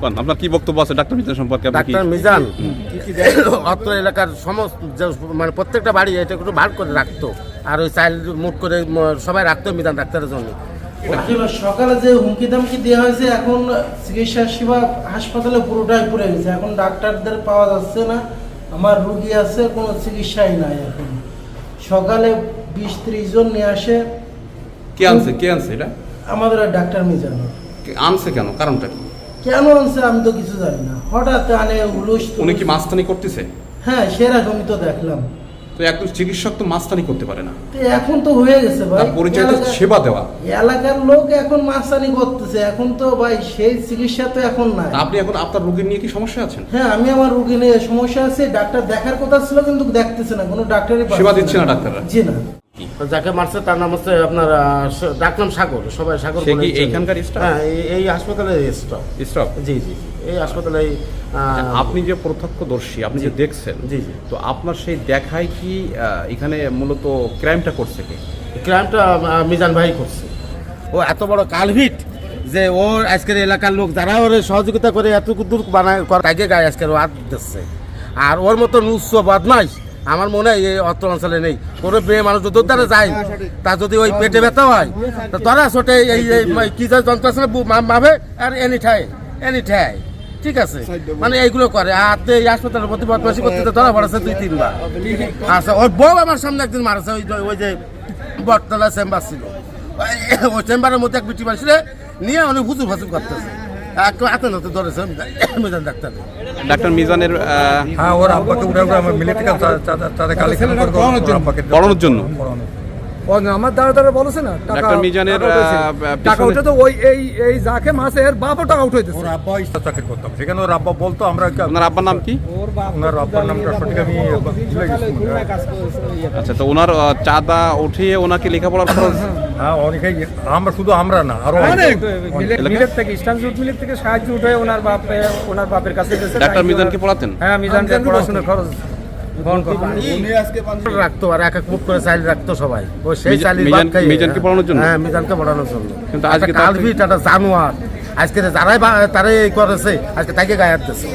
কোন? আপনার কি বক্তব্য আছে ডাক্তার মিজান সম্পর্কে? ডাক্তার মিজান অত্র এলাকার সমস্ত মানে প্রত্যেকটা বাড়ি এটা একটু ভাগ করে রাখতো। আর ওই চাইল্ড মুট করে সবাই রাখতো মিজান ডাক্তারের জন্য। সকালে যে হুমকি দামকি দেওয়া হয়েছে এখন চিকিৎসা সেবা হাসপাতালে পুরোটাই পড়ে গেছে। এখন ডাক্তারদের পাওয়া যাচ্ছে না। আমার রুগী আছে কোনো চিকিৎসাই নাই এখন। সকালে বিশ ত্রিশ জন নিয়ে আসে। কে আনছে? কে আনছে এটা? আমাদের ওই ডাক্তার মিজানো। আনছে কেন? কারণটা কি? কেন আনছে আমি তো কিছু জানি না। হঠাৎ আনে উলুস উনি কি মাস্তানি করতেছে? হ্যাঁ সেরকমই তো দেখলাম। তো একজন চিকিৎসক তো মাস্তানি করতে পারে না। তো এখন তো হয়ে গেছে ভাই। তার পরিচয় তো এলাকা- সেবা দেওয়া। এলাকার লোক এখন মাস্তানি করতেছে। এখন তো ভাই সেই চিকিৎসা তো এখন নাই। তা আপনি এখন আপনার রোগীর নিয়ে কি সমস্যা আছেন? হ্যাঁ আমি আমার রুগী নিয়ে সমস্যা আছে। ডাক্তার দেখার কথা ছিল কিন্তু দেখতেছে না। কোনো ডাক্তারই পাচ্ছে সেবা দিচ্ছে না ডাক্তাররা? জি না। যাকে মারছে তার নাম হচ্ছে আপনার ডাকনাম সাগর সবাই সাগর এইখানকার হ্যাঁ এই- হাসপাতালে স্টক স্টপ জি জি। এই হাসপাতালে আপনি যে প্রত্যক্ষদর্শী আপনি যে দেখছেন জি, জি। তো আপনার সেই দেখায় কি এখানে মূলত ক্রাইমটা করছে কি? ক্রাইমটা মিজান ভাই করছে। ও এত বড় কালভিট যে ওর আজকের এলাকার লোক যারা ওর সহযোগিতা করে এত দূর বানায় তাকে গায়ে আজকের ও হাত দিচ্ছে। আর ওর মতো উচ্চ বদমাইশ আমার মনে হয় এই অত্র অঞ্চলে নেই। কোনো মেয়ে মানুষ যদি যায় তার যদি ওই পেটে ব্যথা হয় তোরা ছোটে এই কি যে যন্ত্র আছে না, বু- মা- মাবে আর এনি ঠাই এনি ঠাই ঠিক আছে? মানে এইগুলো করে। আর তো এই হাসপাতালের প্রতি বদমাসি করতে ধরা পড়েছে দুই তিনবার। আচ্ছা ওর বউ আমার সামনে একদিন মারেছে ওই ওই যে বটতলা চেম্বার ছিল। ওই- চেম্বারের মধ্যে এক বিটি মানুষ নিয়ে অনেক হুজুর ফাজুর করতেছে। নতে ধরেছে মিজান ডাক্তার। ডাক্তার মিজানের হ্যাঁ ওর আব্বাকে উঠে উঠে আমার মিলে থেকে তা- তা- তাদের কালেকশন করে জন্য? পড়ানোর জন্য। আমার দ্বারা দ্বারা বলেছে না টাকা ডাক্তার মিজানের, টাকা উঠে তো ওই এই এই যাকে মাসে এর বাপও টাকা উঠাইতেছে ওর আব্বা ইস্তা চাকরি করতাম সেখানে ওর আব্বা বলতো আমরা আপনার আব্বার নাম কি? ওনার আব্বার নামটা সঠিক আমি। আচ্ছা তো ওনার চাঁদা উঠিয়ে ওনাকে লেখাপড়ার খরচ হ্যাঁ অনেকেই আমরা শুধু আমরা না আরও অনেক। মিলের থেকে ইস্টার্ন জুট মিলের থেকে সাহায্য উঠে ওনার বাপ ওনার বাপের কাছে ডাক্তার মিজানকে পড়াতেন? হ্যাঁ মিজানকে পড়াশোনার খরচ করতে রাখতো আর এক এক মুখ করে চাইল রাখতো সবাই। ও সেই মিজান- চাইল মিজান- মিজানকে পড়ানোর জন্য? হ্যাঁ মিজানকে পড়ানোর জন্য। কিন্তু আজকে একটা জানোয়ার। আজকে যারাই তারাই এই করেছে আজকে তাকে গায়ে দিচ্ছে